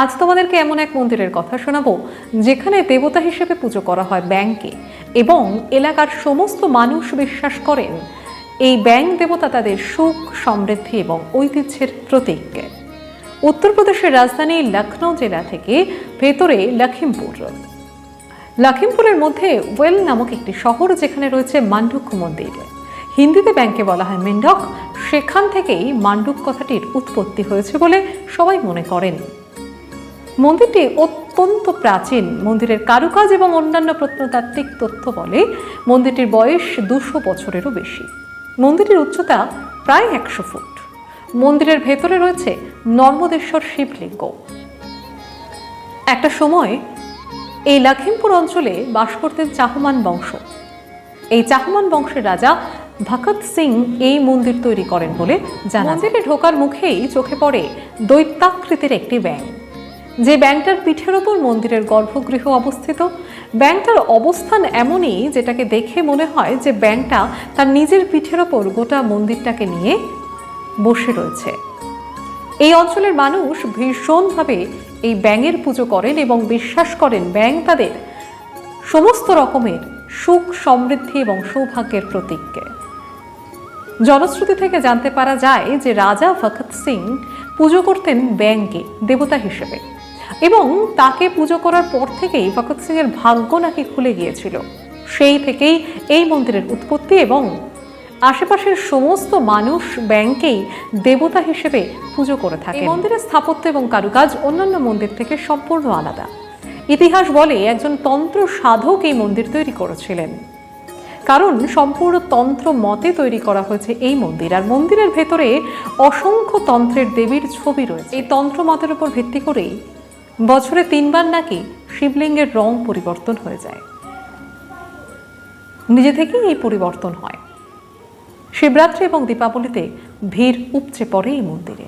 আজ তোমাদেরকে এমন এক মন্দিরের কথা শোনাবো, যেখানে দেবতা হিসেবে পুজো করা হয় ব্যাংকে এবং এলাকার সমস্ত মানুষ বিশ্বাস করেন, এই ব্যাংক দেবতা তাদের সুখ, সমৃদ্ধি এবং ঐতিহ্যের প্রতীক। উত্তরপ্রদেশের রাজধানী লখনৌ জেলা থেকে ভেতরে লখিমপুর। লখিমপুরের মধ্যে ওয়েল নামক একটি শহর যেখানে রয়েছে মান্ডুক মন্দির। হিন্দিতে ব্যাংকে বলা হয় মেন্ডক, সেখান থেকেই মান্ডুক কথাটির উৎপত্তি হয়েছে বলে সবাই মনে করেন। মন্দিরটি অত্যন্ত প্রাচীন। মন্দিরের কারুকাজ এবং অন্যান্য প্রত্নতাত্ত্বিক তথ্য বলে মন্দিরটির বয়স দুশো বছরেরও বেশি। মন্দিরটির উচ্চতা প্রায় একশো ফুট। মন্দিরের ভেতরে রয়েছে নর্মদেশ্বর শিবলিঙ্গ। একটা সময় এই লখিমপুর অঞ্চলে বাস করতেন চাহমান বংশ। এই চাহমান বংশের রাজা ভকত সিং এই মন্দির তৈরি করেন বলে জানা মন্দিরে ঢোকার মুখেই চোখে পড়ে দৈত্যাকৃতির একটি ব্যাঙ। যে ব্যাংকটার পিঠের ওপর মন্দিরের গর্ভগৃহ অবস্থিত, ব্যাংকটার অবস্থান এমনই যেটাকে দেখে মনে হয় যে ব্যাংকটা তার নিজের পিঠের ওপর গোটা মন্দিরটাকে নিয়ে বসে রয়েছে। এই অঞ্চলের মানুষ ভীষণভাবে এই ব্যাঙের পুজো করেন এবং বিশ্বাস করেন ব্যাঙ তাদের সমস্ত রকমের সুখ, সমৃদ্ধি এবং সৌভাগ্যের প্রতীককে। জনশ্রুতি থেকে জানতে পারা যায় যে রাজা ভগৎ সিং পুজো করতেন ব্যাংকে, দেবতা হিসেবে। এবং তাকে পুজো করার পর থেকেই ভগৎ সিং এর ভাগ্য নাকি খুলে গিয়েছিল। সেই থেকেই এই মন্দিরের উৎপত্তি এবং আশেপাশের সমস্ত মানুষ ব্যাংকেই দেবতা হিসেবে পুজো করে থাকে মন্দিরের স্থাপত্য এবং কারুকাজ অন্যান্য মন্দির থেকে সম্পূর্ণ আলাদা। ইতিহাস বলে একজন তন্ত্র সাধক এই মন্দির তৈরি করেছিলেন। কারণ সম্পূর্ণ তন্ত্র মতে তৈরি করা হয়েছে এই মন্দির। আর মন্দিরের ভেতরে অসংখ্য তন্ত্রের দেবীর ছবি রয়েছে। এই তন্ত্র মতের উপর ভিত্তি করেই বছরে তিনবার নাকি শিবলিঙ্গের রং পরিবর্তন হয়ে যায়। নিজে থেকেই এই পরিবর্তন হয়। শিবরাত্রি এবং দীপাবলিতে ভিড় উপচে পড়ে এই মন্দিরে।